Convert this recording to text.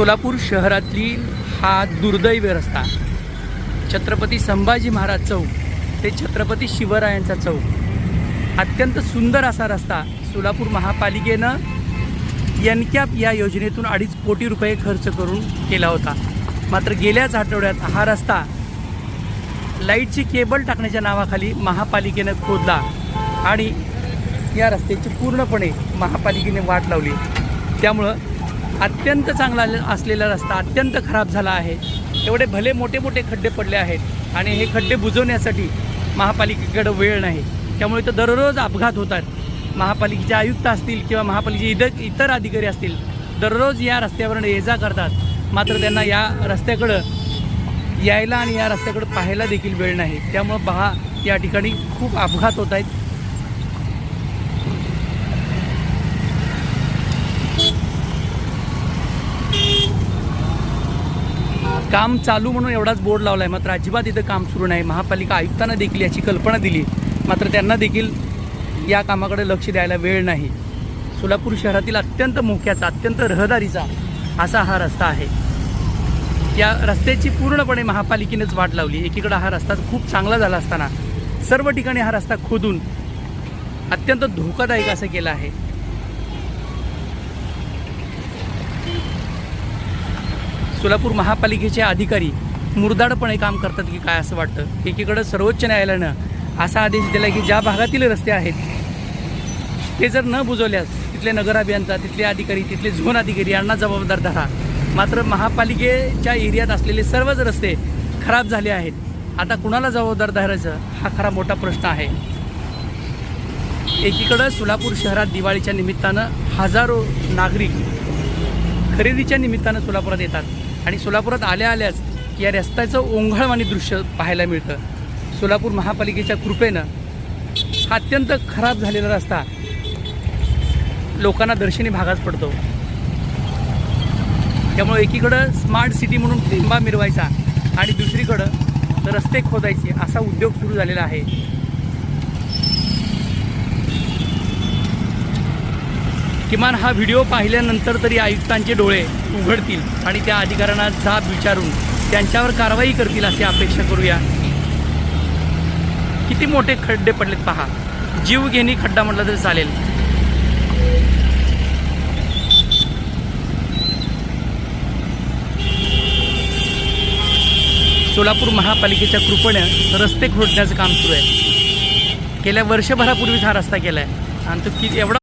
सोलापूर शहरातील हा दुर्दैवी रस्ता. छत्रपती संभाजी महाराज चौक ते छत्रपती शिवरायांचा चौक. अत्यंत सुंदर असा रस्ता सोलापूर महापालिकेनं एनकॅप या योजनेतून अडीच कोटी रुपये खर्च करून केला होता. मात्र गेल्याच आठवड्यात हा रस्ता लाईटची केबल टाकण्याच्या नावाखाली महापालिकेनं खोदला आणि या रस्त्याची पूर्णपणे महापालिकेने वाट लावली. त्यामुळं अत्यंत चांगला असलेला रस्ता अत्यंत खराब झाला आहे. एवढे भले मोठे मोठे खड्डे पडले आहेत आणि हे खड्डे बुजवण्यासाठी महापालिकेकडं वेळ नाही. त्यामुळे तर दररोज अपघात होतात. महापालिकेचे आयुक्त असतील किंवा महापालिकेचे इतर इतर अधिकारी असतील दररोज या रस्त्यावरून ये जा करतात. मात्र त्यांना या रस्त्याकडं यायला आणि या रस्त्याकडं पाहायला देखील वेळ नाही. त्यामुळं पहा या ठिकाणी खूप अपघात होत आहेत. काम चालू म्हणून एवढाच बोर्ड लावला आहे मात्र अजिबात इथं काम सुरू नाही. महापालिका आयुक्तांना देखील याची कल्पना दिली. मात्र त्यांना देखील या कामाकडे लक्ष द्यायला वेळ नाही. सोलापूर शहरातील अत्यंत मोक्याचा अत्यंत रहदारीचा असा हा रस्ता आहे. या रस्त्याची पूर्णपणे महापालिकेनेच वाट लावली. एकीकडे हा रस्ता खूप चांगला झाला असताना सर्व ठिकाणी हा रस्ता खोदून अत्यंत धोकादायक असं केलं आहे. सोलापूर महापालिकेचे अधिकारी मुरदाडपणे काम करतात की काय असं वाटतं? एकीकडं सर्वोच्च न्यायालयानं असा आदेश दिला की ज्या भागातील रस्ते आहेत ते जर न बुजवल्यास तिथले नगर अभियंता तिथले अधिकारी तिथले झोन अधिकारी यांना जबाबदार धरा. मात्र महापालिकेच्या एरियात असलेले सर्वच रस्ते खराब झाले आहेत. आता कुणाला जबाबदार धरायचं? हा खरा मोठा प्रश्न आहे. एकीकडं सोलापूर शहरात दिवाळीच्या निमित्तानं हजारो नागरिक खरेदीच्या निमित्तानं सोलापुरात येतात. आणि सोलापुरात आल्या आल्याच या रस्त्याचं ओंघळवाणी दृश्य पाहायला मिळतं. सोलापूर महापालिकेच्या कृपेनं हा अत्यंत खराब झालेला रस्ता लोकांना दर्शनी भागात पडतो. त्यामुळे एकीकडं स्मार्ट सिटी म्हणून टिंबा मिरवायचा आणि दुसरीकडं रस्ते खोदायचे असा उद्योग सुरू झालेला आहे. किमान हा व्हिडिओ पाहिल्यानंतर तरी आयुक्तांचे डोळे उघडतील आणि त्या अधिकाऱ्यांना जाब विचारून त्यांच्यावर कारवाई करतील अशी अपेक्षा करूया. किती मोठे खड्डे पडलेत पहा. जीवघेणी खड्डा म्हटलं तरी चालेल. सोलापूर महापालिकेच्या कृपेनं रस्ते खोडण्याचं काम सुरू आहे. गेल्या वर्षभरापूर्वीच हा रस्ता केला आहे आणि तो किती एवढा